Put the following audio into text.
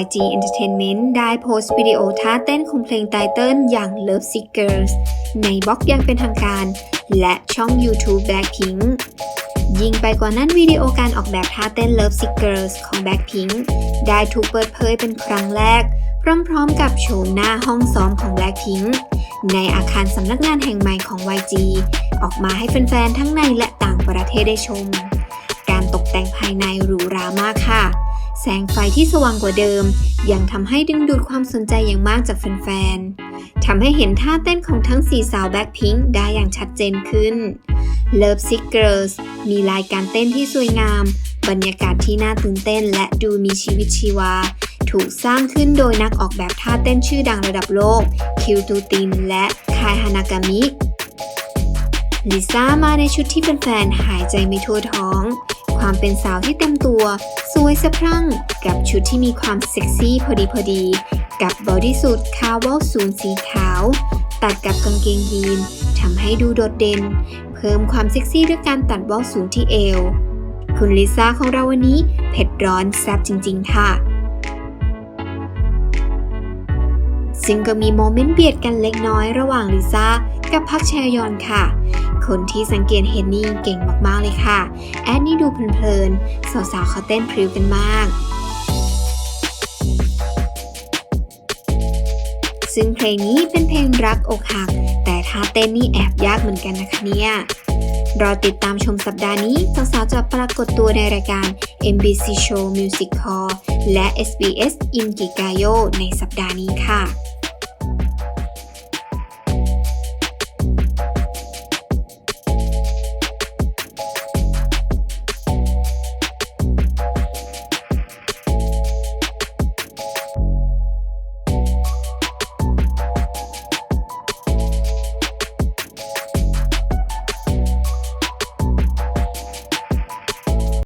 YG Entertainment ได้โพสต์วิดีโอท่าเต้นของเพลงไตเติ้ลอย่าง Love Sick Girls ในบล็อกอยังเป็นทางการ และช่อง YouTube Blackpink ยิ่งไปกว่านั้นวิดีโอการออกแบบท่าเต้น Love Sick Girls ของ Blackpink ได้ถูกเปิดเผยเป็นครั้งแรก พร้อมๆกับโชว์หน้าห้องซ้อมของ Blackpink ในอาคารสำนักงานแห่งใหม่ของ YG ออกมาให้แฟนๆ ทั้งในและต่างประเทศได้ชม การตกแต่งภายในหรูหรามากค่ะ แสงไฟที่สว่างกว่าเดิม ยังทำให้ดึงดูดความสนใจอย่างมากจากแฟนๆ ทำให้เห็นท่าเต้นของทั้งสี่สาวแบ็คพิงค์ได้อย่างชัดเจนขึ้น Love Sick Girls มีลายการเต้นที่สวยงาม บรรยากาศที่น่าตื่นเต้นและดูมีชีวิตชีวา ถูกสร้างขึ้นโดยนักออกแบบท่าเต้นชื่อดังระดับโลก คิวตูตินและคายฮานากามิลิซ่ามาในชุดที่แฟนๆหายใจไม่ทั่วท้อง ความเป็นสาวที่เต็มตัว สวยสะพรั่ง กับชุดที่มีความเซ็กซี่พอดีพอดี กับบอดี้สูทคาวอลสูนสีขาว ตัดกับกางเกงยีนทำให้ดูโดดเด่น เพิ่มความเซ็กซี่ด้วยการตัดวอลสูงที่เอว คุณลิซ่าของเราวันนี้เผ็ดร้อนแซ่บจริง ๆ ค่ะ ซึ่งก็มีโมเมนต์เบียดกันเล็กน้อยระหว่างลิซ่ากับพักแชยอนค่ะ คนที่สังเกตเห็นนี่เก่งมากๆเลยค่ะ แอดนี่ดูเพลินๆ สาวๆเขาเต้นพริ้วกันมากซึ่งเพลงนี้เป็นเพลงรักอกหัก แต่ท่าเต้นนี่แอบยากเหมือนกันนะคะเนี่ย รอติดตามชมสัปดาห์นี้ สาวๆจะปรากฏตัวในรายการ MBC Show Music Hall และ SBS In Gigayo ในสัปดาห์นี้ค่ะ